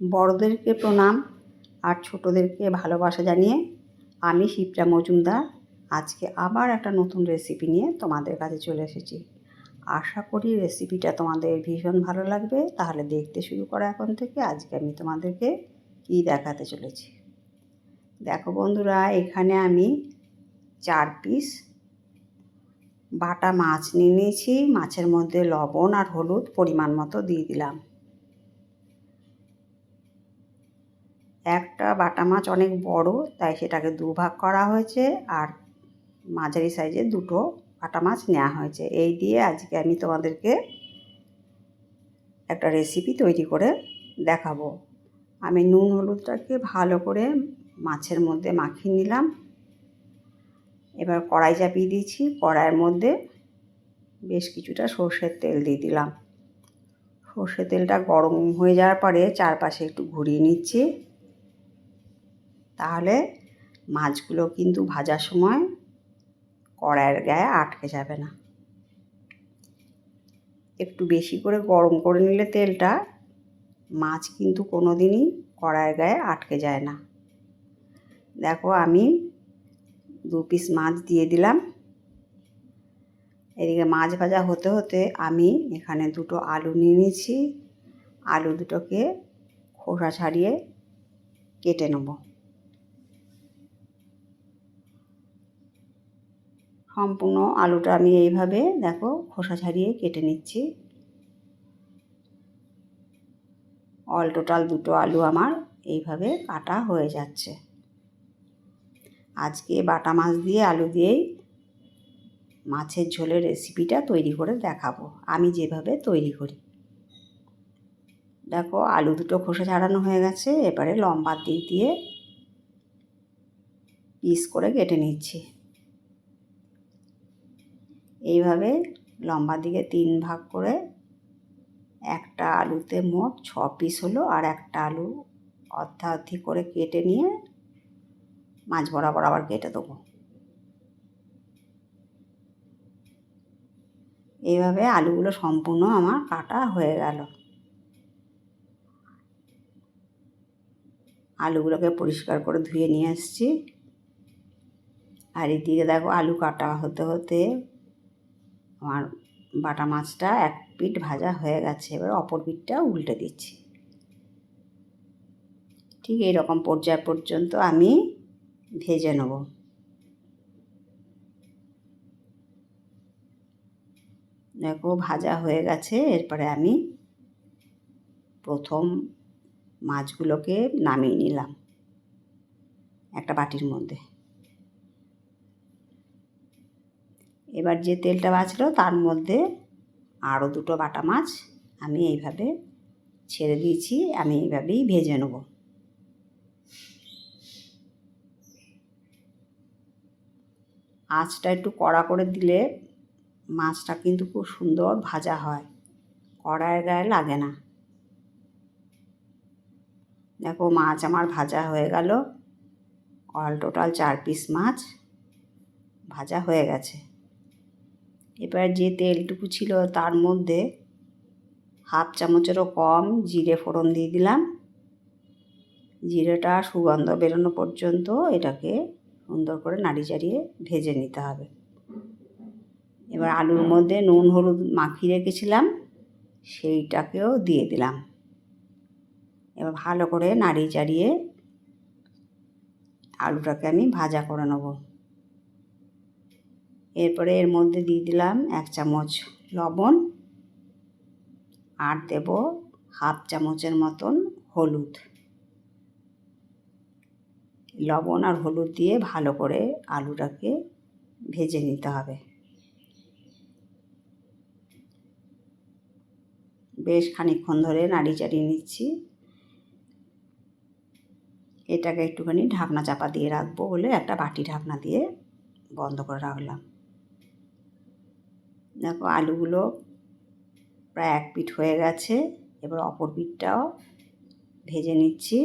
বড়োদেরকে প্রণাম আর ছোটোদেরকে ভালোবাসা জানিয়ে আমি শিপ্রা মজুমদার আজকে আবার একটা নতুন রেসিপি নিয়ে তোমাদের কাছে চলে এসেছি। আশা করি রেসিপিটা তোমাদের ভীষণ ভালো লাগবে। তাহলে দেখতে শুরু করো এখন থেকে। আজকে আমি তোমাদেরকে কী দেখাতে চলেছি। দেখো বন্ধুরা, এখানে আমি চার পিস বাটা মাছ নিয়ে নিয়েছি। মাছের মধ্যে লবণ আর হলুদ পরিমাণ মতো দিয়ে দিলাম। একটা বাটা মাছ অনেক বড়, তাই সেটাকে দুভাগ করা হয়েছে আর মাঝারি সাইজে দুটো বাটা মাছ নেওয়া হয়েছে। এই দিয়ে আজকে আমি তোমাদেরকে একটা রেসিপি তৈরি করে দেখাবো। আমি নুন হলুদটাকে ভালো করে মাছের মধ্যে মাখিয়ে নিলাম। এবার কড়াই চাপিয়ে দিয়েছি। কড়াইয়ের মধ্যে বেশ কিছুটা সর্ষের তেল দিয়ে দিলাম। সর্ষের তেলটা গরম হয়ে যাওয়ার পরে চারপাশে একটু ঘুরিয়ে নিচ্ছি। তাহলে মাছগুলো কিন্তু ভাজার সময় কড়াইয়ের গায়ে আটকে যাবে না। একটু বেশি করে গরম করে নিলে তেলটা মাছ কিন্তু কোনো দিনই কড়াইয়ের গায়ে আটকে যায় না। দেখো আমি দু পিস মাছ দিয়ে দিলাম। এদিকে মাছ ভাজা হতে হতে আমি এখানে দুটো আলু নিয়ে নিয়েছি। আলু দুটোকে খোসা ছাড়িয়ে কেটে নেব। সম্পূর্ণ আলুটা আমি এইভাবে দেখো খোসা ছাড়িয়ে কেটে নিচ্ছি। অল টোটাল দুটো আলু আমার এইভাবে কাটা হয়ে যাচ্ছে। আজকে বাটা মাছ দিয়ে আলু দিয়েই মাছের ঝোলের রেসিপিটা তৈরি করে দেখাবো। আমি যেভাবে তৈরি করি। দেখো আলু দুটো খোসা ছাড়ানো হয়ে গেছে, এবারে লম্বা দিক দিয়ে পিস করে কেটে নিচ্ছি। এইভাবে লম্বা দিকে তিন ভাগ করে একটা আলুতে মোট ছ পিস হলো আর একটা আলু অর্ধাঅর্ধি করে কেটে নিয়ে মাছ বরাবর আবার কেটে দেবো। এইভাবে আলুগুলো সম্পূর্ণ আমার কাটা হয়ে গেল। আলুগুলোকে পরিষ্কার করে ধুয়ে নিয়ে এসছি। আর এদিকে দেখো আলু কাটা হতে হতে আমার বাটা মাছটা এক পিঠ ভাজা হয়ে গেছে, এবার অপর পিঠটা উল্টে দিচ্ছি। ঠিক এইরকম পর্যায় পর্যন্ত আমি ভেজে নেব। দেখো ভাজা হয়ে গেছে, এরপরে আমি প্রথম মাছগুলোকে নামিয়ে নিলাম একটা বাটির মধ্যে। এবার যে তেলটা বাঁচলো তার মধ্যে আরও দুটো বাটা মাছ আমি এইভাবে ছেড়ে দিয়েছি, আমি এইভাবেই ভেজে নেব। আঁচটা একটু কড়া করে দিলে মাছটা কিন্তু খুব সুন্দর ভাজা হয়, কড়াইয়ের গায়ে লাগে না। দেখো মাছ আমার ভাজা হয়ে গেল, অল টোটাল চার পিস মাছ ভাজা হয়ে গেছে। এবার যে তেলটুকু ছিল তার মধ্যে হাফ চামচেরও কম জিরে ফোড়ন দিয়ে দিলাম। জিরেটা সুগন্ধ বেরোনো পর্যন্ত এটাকে সুন্দর করে নাড়ি চাড়িয়ে ভেজে নিতে হবে। এবার আলুর মধ্যে নুন, হলুদ মাখিয়ে রেখেছিলাম, সেইটাকেও দিয়ে দিলাম। এবার ভালো করে নাড়ি চাড়িয়ে আলুটাকে আমি ভাজা করে নেব। এরপরে এর মধ্যে দিয়ে দিলাম এক চামচ লবণ। আর দেব হাফ চামচের মতন হলুদ। লবণ আর হলুদ দিয়ে ভালো করে আলুটাকে ভেজে নিতে হবে। বেশ খানিক্ষণ ধরে নাড়ি চাড়িয়ে নিচ্ছি। এটাকে একটুখানি ঢাকনা চাপা দিয়ে রাখব বলে একটা বাটি ঢাকনা দিয়ে বন্ধ করে রাখলাম। দেখো আলুগুলো প্রায় এক পিঠ হয়ে গেছে, এবার অপর পিঠটাও ভেজে নিচ্ছি।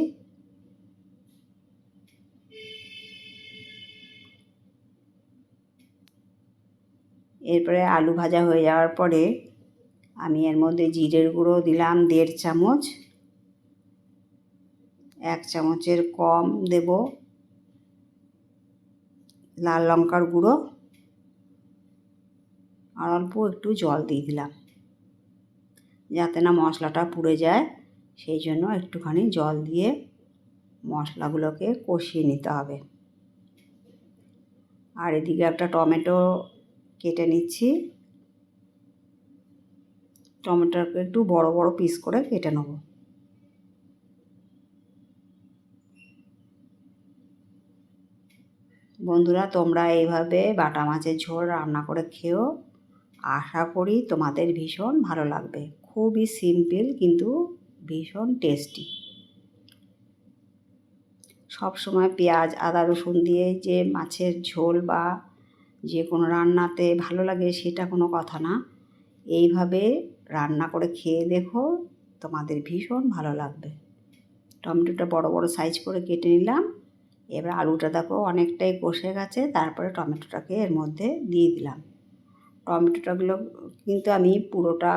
এরপরে আলু ভাজা হয়ে যাওয়ার পরে আমি এর মধ্যে জিরের গুঁড়ো দিলাম দেড় চামচ। এক চামচের কম দেব লাল লঙ্কার গুঁড়ো। আর অল্প একটু জল দিয়ে দিলাম। যাতে না মশলাটা পুড়ে যায়, সেই জন্য একটুখানি জল দিয়ে মশলাগুলোকে কষিয়ে নিতে হবে। আর এদিকে একটা টমেটো কেটে নিচ্ছি। টমেটোকে একটু বড় বড় পিস করে কেটে নেব। বন্ধুরা, তোমরা এইভাবে বাটা মাছের ঝোল রান্না করে খেও আশা করি তোমাদের ভীষণ ভালো লাগবে। খুবই সিম্পল কিন্তু ভীষণ টেস্টি সব সময় পেঁয়াজ, আদা, রসুন দিয়ে যে মাছের ঝোল বা যে কোনো রান্নাতে ভালো লাগে সেটা কোনো কথা না। এইভাবে রান্না করে খেয়ে দেখো তোমাদের ভীষণ ভালো লাগবে। টমেটোটা বড় বড় সাইজ করে কেটে নিলাম। এবার আলুটা দেখো অনেকটাই কষে গেছে, তারপরে টমেটোটাকে এর মধ্যে দিয়ে দিলাম। টমেটোটাগুলো কিন্তু আমি পুরোটা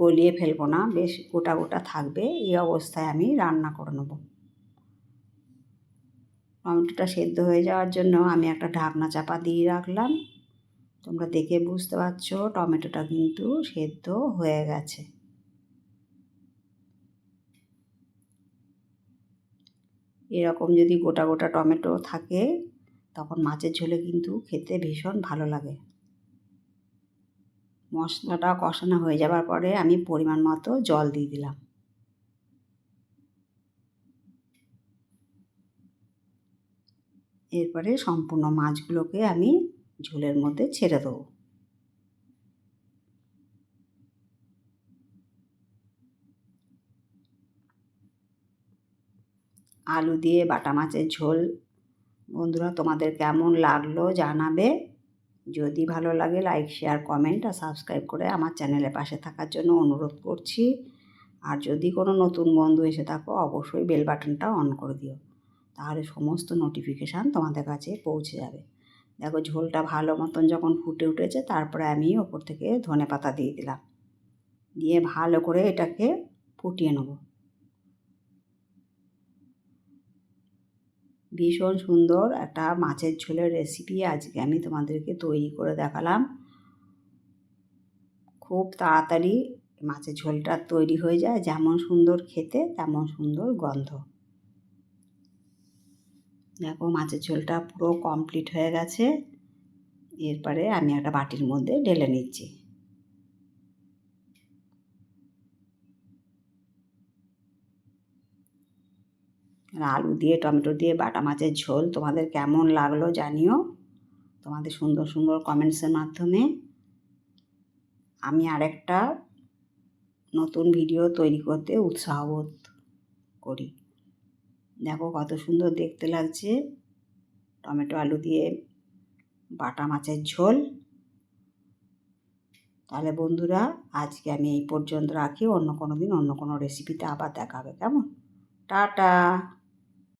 গলিয়ে ফেলব না, বেশ গোটা গোটা থাকবে, এই অবস্থায় আমি রান্না করে নেব। টমেটোটা সেদ্ধ হয়ে যাওয়ার জন্য আমি একটা ঢাকনা চাপা দিয়ে রাখলাম। তোমরা দেখে বুঝতে পারছ, টমেটোটা কিন্তু সেদ্ধ হয়ে গেছে। এরকম যদি গোটা গোটা টমেটো থাকে, তখন মাছের ঝোলে কিন্তু খেতে ভীষণ ভালো লাগে। মশলাটা কষানো হয়ে যাবার পরে আমি পরিমাণ মতো জল দিয়ে দিলাম। এরপরে সম্পূর্ণ মাছগুলোকে আমি ঝোলের মধ্যে ছেড়ে দেবো। আলু দিয়ে বাটা মাছের ঝোল। বন্ধুরা, তোমাদের কেমন লাগল জানাবে? যদি ভালো লাগে লাইক শেয়ার কমেন্ট আর সাবস্ক্রাইব করে আমার চ্যানেলের পাশে থাকার জন্য অনুরোধ করছি। আর যদি কোনো নতুন বন্ধু এসে থাকো, অবশ্যই বেল বাটনটা অন করে দিও। তাহলে সমস্ত নোটিফিকেশান তোমাদের কাছে পৌঁছে যাবে। দেখো ঝোলটা ভালো মতন যখন ফুটে উঠেছে, তারপরে আমি ওপর থেকে ধনে পাতা দিয়ে দিলাম। দিয়ে ভালো করে এটাকে ফুটিয়ে নেব। ভীষণ সুন্দর একটা মাছের ঝোলের রেসিপি আজকে আমি তোমাদেরকে তৈরি করে দেখালাম। খুব তাড়াতাড়ি মাছের ঝোলটা তৈরি হয়ে যায়, যেমন সুন্দর খেতে, তেমন সুন্দর গন্ধ। দেখো মাছের ঝোলটা পুরো কমপ্লিট হয়ে গেছে। এরপরে আমি একটা বাটির মধ্যে ঢেলে নিচ্ছি। আলু দিয়ে, টমেটো দিয়ে, বাটা মাছের ঝোল, তোমাদের কেমন লাগল জানিও। তোমাদের সুন্দর সুন্দর কমেন্টসের মাধ্যমে। আমি আরেকটা নতুন ভিডিও তৈরি করতে উৎসাহ বোধ করি। দেখো কত সুন্দর দেখতে লাগছে। টমেটো, আলু দিয়ে, বাটা মাছের ঝোল। তাহলে বন্ধুরা, আজকে আমি এই পর্যন্ত রাখি। অন্য কোনো দিন অন্য কোনো রেসিপিতে আবার দেখাবে। কেমন? টাটা।